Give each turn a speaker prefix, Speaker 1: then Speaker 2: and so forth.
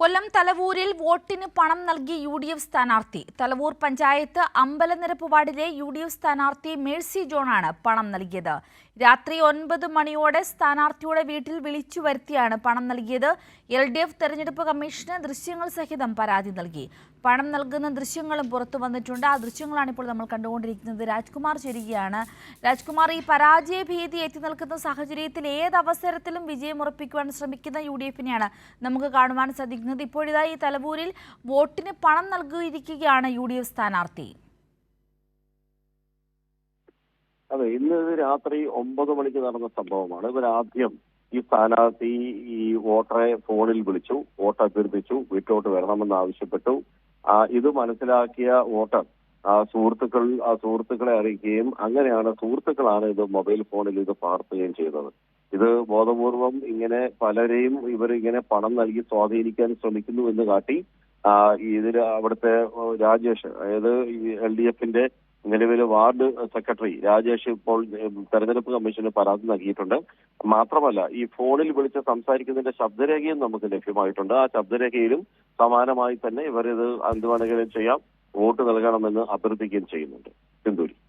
Speaker 1: കൊല്ലം തലവൂരിൽ വോട്ടിന് പണം നൽകി യു ഡി എഫ് സ്ഥാനാർത്ഥി. തലവൂർ പഞ്ചായത്ത് അമ്പലനിരപ്പ് വാർഡിലെ യു ഡി എഫ് സ്ഥാനാർത്ഥി മേഴ്സി ജോണാണ് പണം നൽകിയത്. രാത്രി ഒൻപത് മണിയോടെ സ്ഥാനാർത്ഥിയുടെ വീട്ടിൽ വിളിച്ചു വരുത്തിയാണ് പണം നൽകിയത്. എൽ ഡി എഫ് തെരഞ്ഞെടുപ്പ് കമ്മീഷന് ദൃശ്യങ്ങൾ സഹിതം പരാതി നൽകി. പണം നൽകുന്ന ദൃശ്യങ്ങളും പുറത്തു വന്നിട്ടുണ്ട്. ആ ദൃശ്യങ്ങളാണ് ഇപ്പോൾ നമ്മൾ കണ്ടുകൊണ്ടിരിക്കുന്നത്. രാജ്കുമാർ ചേരുകയാണ്. രാജ്കുമാർ ഈ പരാജയ ഭീതി എത്തി നിൽക്കുന്ന സാഹചര്യത്തിൽ ഏതവസരത്തിലും വിജയം ഉറപ്പിക്കുവാൻ ശ്രമിക്കുന്ന യു ഡി എഫിനെയാണ് നമുക്ക് കാണുവാൻ സാധിക്കുന്നത്. ഇപ്പോഴിതാ ഈ തലവൂരിൽ വോട്ടിന് പണം നൽകിയിരിക്കുകയാണ് യു ഡി എഫ് സ്ഥാനാർത്ഥി.
Speaker 2: അതെ ഇന്ന് രാത്രി ഒമ്പത് മണിക്ക് നടന്ന സംഭവമാണ്. ഇവരാദ്യം ഈ സ്ഥാനാർത്ഥി ഈ വോട്ടറെ ഫോണിൽ വിളിച്ചു വോട്ട് അഭ്യർത്ഥിച്ചു വീട്ടിലോട്ട് വരണമെന്ന് ആവശ്യപ്പെട്ടു. ഇത് മനസ്സിലാക്കിയ വോട്ടർ ആ സുഹൃത്തുക്കൾ സുഹൃത്തുക്കളെ അറിയിക്കുകയും അങ്ങനെയാണ് സുഹൃത്തുക്കളാണ് ഇത് മൊബൈൽ ഫോണിൽ ഇത് പകർത്തുകയും ചെയ്തത്. ഇത് ബോധപൂർവം ഇങ്ങനെ പലരെയും ഇവർ ഇങ്ങനെ പണം നൽകി സ്വാധീനിക്കാൻ ശ്രമിക്കുന്നു എന്ന് കാട്ടി ഇതിൽ അവിടുത്തെ രാജേഷ് അതായത് എൽ ഡി എഫിന്റെ നിലവിലെ വാർഡ് സെക്രട്ടറി രാജേഷ് ഇപ്പോൾ തെരഞ്ഞെടുപ്പ് കമ്മീഷന് പരാതി നൽകിയിട്ടുണ്ട്. മാത്രമല്ല ഈ ഫോണിൽ വിളിച്ച് സംസാരിക്കുന്നതിന്റെ ശബ്ദരേഖയും നമുക്ക് ലഭ്യമായിട്ടുണ്ട്. ആ ശബ്ദരേഖയിലും സമാനമായി തന്നെ എന്ത് വേണമെങ്കിലും ചെയ്യാം വോട്ട് നൽകണമെന്ന് അഭ്യർത്ഥിക്കുകയും ചെയ്യുന്നുണ്ട്. സിന്ധൂരി